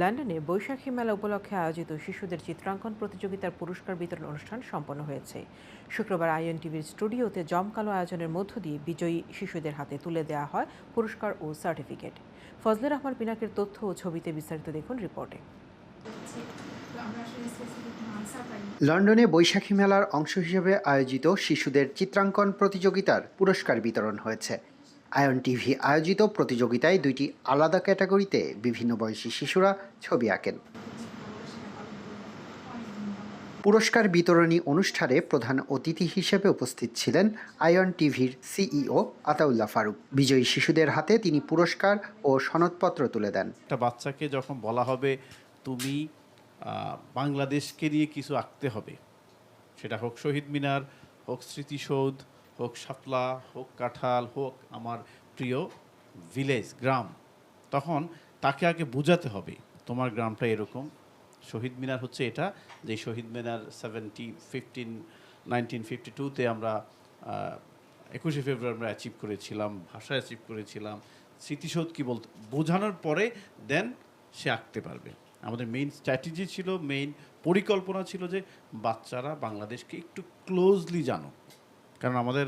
লন্ডনে বৈশাখী মেলা উপলক্ষে আয়োজিত শিশুদের চিত্রাঙ্কন প্রতিযোগিতার পুরস্কার বিতরণ অনুষ্ঠান সম্পন্ন হয়েছে। শুক্রবার আইএন টিভির স্টুডিওতে জমকালো আয়োজনের মধ্য দিয়ে বিজয়ী শিশুদের হাতে তুলে দেওয়া হয় পুরস্কার ও সার্টিফিকেট। ফজলে রহমান পিনাকের তথ্য ও ছবিতে বিস্তারিত দেখুন রিপোর্টে। লন্ডনে বৈশাখী মেলার অংশ হিসেবে আয়োজিত শিশুদের চিত্রাঙ্কন প্রতিযোগিতার পুরস্কার বিতরণ হয়েছে। আয়ন টিভি আয়োজিত প্রতিযোগিতায় দুইটি আলাদা ক্যাটাগরিতে বিভিন্ন বয়সী শিশুরা ছবি আঁকেন। পুরস্কার বিতরণী অনুষ্ঠানে প্রধান অতিথি হিসেবে উপস্থিত ছিলেন আয়ন টিভির সিইও আতাউল্লাহ ফারুক। বিজয়ী শিশুদের হাতে তিনি পুরস্কার ও সনদপত্র তুলে দেন। একটা বাচ্চাকে যখন বলা হবে, তুমি বাংলাদেশকে নিয়ে কিছু আঁকতে হবে, সেটা হোক শহীদ মিনার, হোক স্মৃতিসৌধ হোক শাপলা, হোক কাঁঠাল, হোক আমার প্রিয় ভিলেজ গ্রাম, তখন তাকে আগে বোঝাতে হবে, তোমার গ্রামটা এরকম। শহীদ মিনার হচ্ছে এটা যে Shaheed Minar seventy fifteen nineteen fifty টুতে আমরা একুশে ফেব্রুয়ারি আমরা অ্যাচিভ করেছিলাম ভাষা অ্যাচিভ করেছিলাম। স্মৃতিসৌধ কী বলতে? বোঝানোর পরে দেন সে আঁকতে পারবে। আমাদের মেইন স্ট্র্যাটেজি ছিল মেইন পরিকল্পনা ছিল যে বাচ্চারা বাংলাদেশকে একটু ক্লোজলি জানো কারণ আমাদের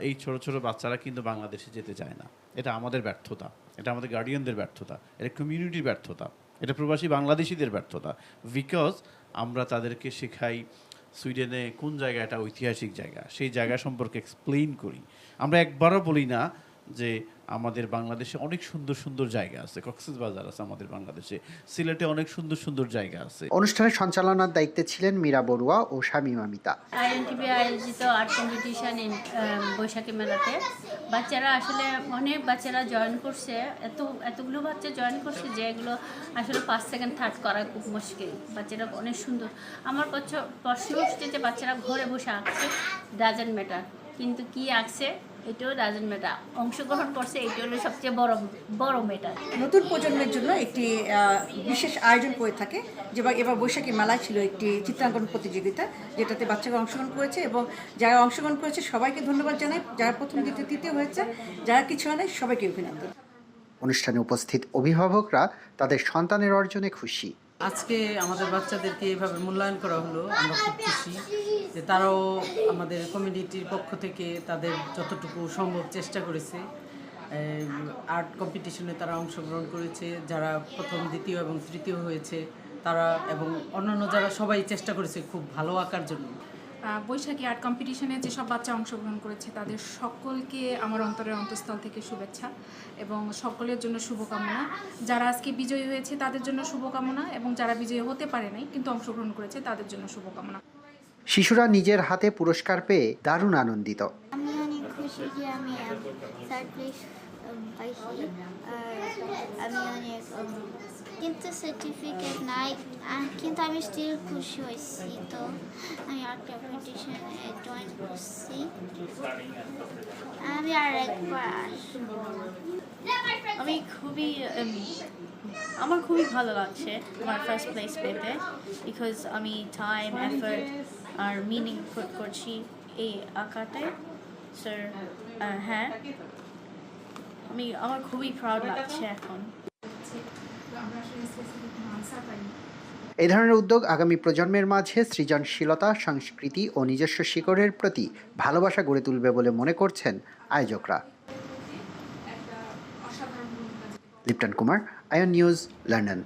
এই ছোট ছোট বাচ্চারা কিন্তু বাংলাদেশে যেতে চায় না। এটা আমাদের ব্যর্থতা। এটা আমাদের গার্ডিয়ানদের ব্যর্থতা। এটা কমিউনিটির ব্যর্থতা। এটা প্রবাসী বাংলাদেশিদের ব্যর্থতা। বিকজ আমরা তাদেরকে শেখাই সুইডেনে কোন জায়গা এটা ঐতিহাসিক জায়গা। সেই জায়গা সম্পর্কে এক্সপ্লেইন করি। আমরা একবারও বলি না যে আমাদের বাংলাদেশে অনেক সুন্দর সুন্দর জায়গা আছে কক্সেস বাজার আছে আমাদের বাংলাদেশে সিলেটে অনেক সুন্দর সুন্দর জায়গা আছে। অনুষ্ঠানের সঞ্চালনার দায়িত্বে ছিলেন মীরা বড়ুয়া ও শামীমা মিতা আইএনটিভি আয়োজিত আর্ট কম্পিটিশন ইন বৈশাখী মেলাতে। বাচ্চারা আসলে অনেক বাচ্চারা জয়েন করছে এত এতগুলো বাচ্চা জয়েন করছে যে এগুলো আসলে পাঁচ সেকেন্ড থার্ড করা খুব মুশকিল। বাচ্চারা অনেক সুন্দর। আমার প্রশ্ন- প্রশ্ন হচ্ছে যে বাচ্চারা ঘরে বসে আঁকছে ডাজেন্ট ম্যাটার কিন্তু কি আঁকছে এটাও ডাজেন্ট ম্যাটার অংশগ্রহণ করছে এটা হলো সবচেয়ে বড় বড় ম্যাটার নতুন প্রজন্মের জন্য একটি বিশেষ আয়োজন করে থাকে যেবার এবার বৈশাখী মেলায় ছিল একটি চিত্রাঙ্কন প্রতিযোগিতা যেটাতে বাচ্চারা অংশগ্রহণ করেছে এবং যারা অংশগ্রহণ করেছে সবাইকে ধন্যবাদ জানাই। যারা প্রথম দ্বিতীয় তৃতীয় হয়েছে যারা কিছু হয় সবাইকে অভিনন্দন। অনুষ্ঠানে উপস্থিত অভিভাবকরা তাদের সন্তানের অর্জনে খুশি। আজকে আমাদের বাচ্চাদেরকে এইভাবে মূল্যায়ন করা হলো, আমরা খুব খুশি যে তারাও আমাদের কমিউনিটির পক্ষ থেকে তাদের যতটুকু সম্ভব চেষ্টা করেছে। আর্ট কম্পিটিশনে তারা অংশগ্রহণ করেছে, যারা প্রথম, দ্বিতীয় এবং তৃতীয় হয়েছে, তারা এবং অন্যান্য যারা সবাই চেষ্টা করেছে খুব ভালো আঁকার জন্য। বৈশাখী আর্ট কম্পিটিশনে যেসব বাচ্চা অংশগ্রহণ করেছে তাদের সকলকে আমার অন্তরের অন্তঃস্থল থেকে শুভেচ্ছা এবং সকলের জন্য শুভকামনা। যারা আজকে বিজয়ী হয়েছে তাদের জন্য শুভকামনা এবং যারা বিজয়ী হতে পারে নাই কিন্তু অংশগ্রহণ করেছে তাদের জন্য শুভকামনা। শিশুরা নিজের হাতে পুরস্কার পেয়ে দারুণ আনন্দিত। আমি অনেক খুশি যে আমি পাইছি আর আমি অনেক কিন্তু সার্টিফিকেট নাই কিন্তু আমি স্টিল খুশি হয়েছি তো আমি আর্ট কম্পিটিশনে জয়েন করছি আমি আর একবার আসব আমি খুবই আমার খুবই ভালো লাগছে আমার ফার্স্ট প্লেস পেতে বিকজ আমি টাইম এফার্ট আর মিনিং করছি এই আঁকাতে। স্যার হ্যাঁ। আমি আমার খুবই প্রাউড লাগছে এখন। এই ধরনের উদ্যোগ আগামী প্রজন্মের মাঝে সৃজনশীলতা সংস্কৃতি ও নিজস্ব শিকড়ের প্রতি ভালোবাসা গড়ে তুলবে বলে মনে করছেন আয়োজকরা। লিপ্টন কুমার আয়ন নিউজ লন্ডন।